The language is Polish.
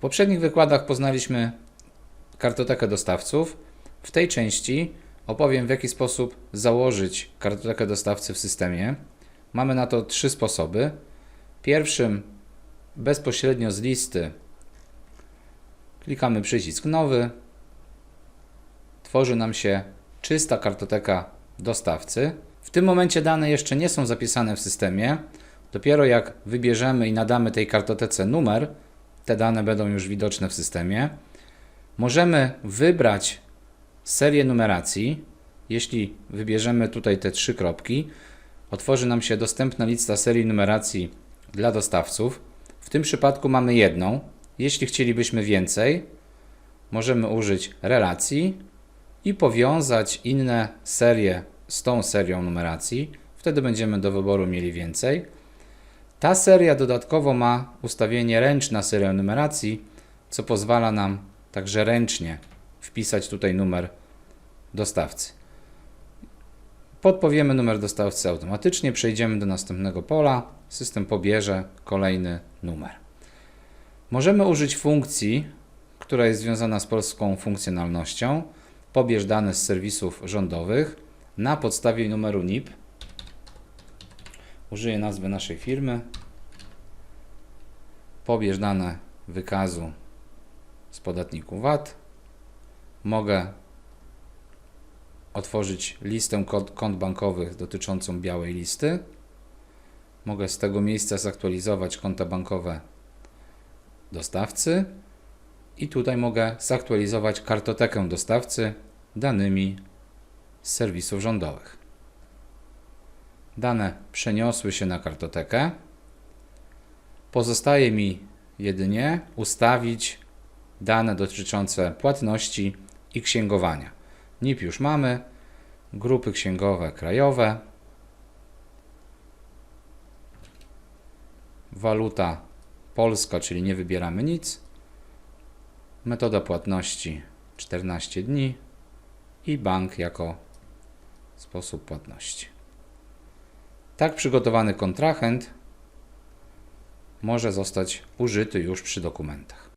poprzednich wykładach poznaliśmy kartotekę dostawców. W tej części opowiem, w jaki sposób założyć kartotekę dostawcy w systemie. Mamy na to trzy sposoby. Pierwszym bezpośrednio z listy klikamy przycisk nowy. Tworzy nam się czysta kartoteka dostawcy. W tym momencie dane jeszcze nie są zapisane w systemie. Dopiero jak wybierzemy i nadamy tej kartotece numer, te dane będą już widoczne w systemie. Możemy wybrać serię numeracji. Jeśli wybierzemy tutaj te trzy kropki, otworzy nam się dostępna lista serii numeracji dla dostawców. W tym przypadku mamy jedną. Jeśli chcielibyśmy więcej, możemy użyć relacji i powiązać inne serie z tą serią numeracji. Wtedy będziemy do wyboru mieli więcej. Ta seria dodatkowo ma ustawienie ręczna seria numeracji, co pozwala nam także ręcznie wpisać tutaj numer dostawcy. Podpowiemy numer dostawcy automatycznie, przejdziemy do następnego pola, system pobierze kolejny numer. Możemy użyć funkcji, która jest związana z polską funkcjonalnością. Pobierz dane z serwisów rządowych na podstawie numeru NIP. Użyję nazwy naszej firmy. Pobierz dane wykazu z podatników VAT. Mogę otworzyć listę kont, kont bankowych dotyczącą białej listy. Mogę z tego miejsca zaktualizować konta bankowe dostawcy i tutaj mogę zaktualizować kartotekę dostawcy danymi z serwisów rządowych. Dane przeniosły się na kartotekę. Pozostaje mi jedynie ustawić dane dotyczące płatności i księgowania. NIP już mamy, grupy księgowe krajowe, waluta polska, czyli nie wybieramy nic, metoda płatności 14 dni i bank jako sposób płatności. Tak przygotowany kontrahent może zostać użyty już przy dokumentach.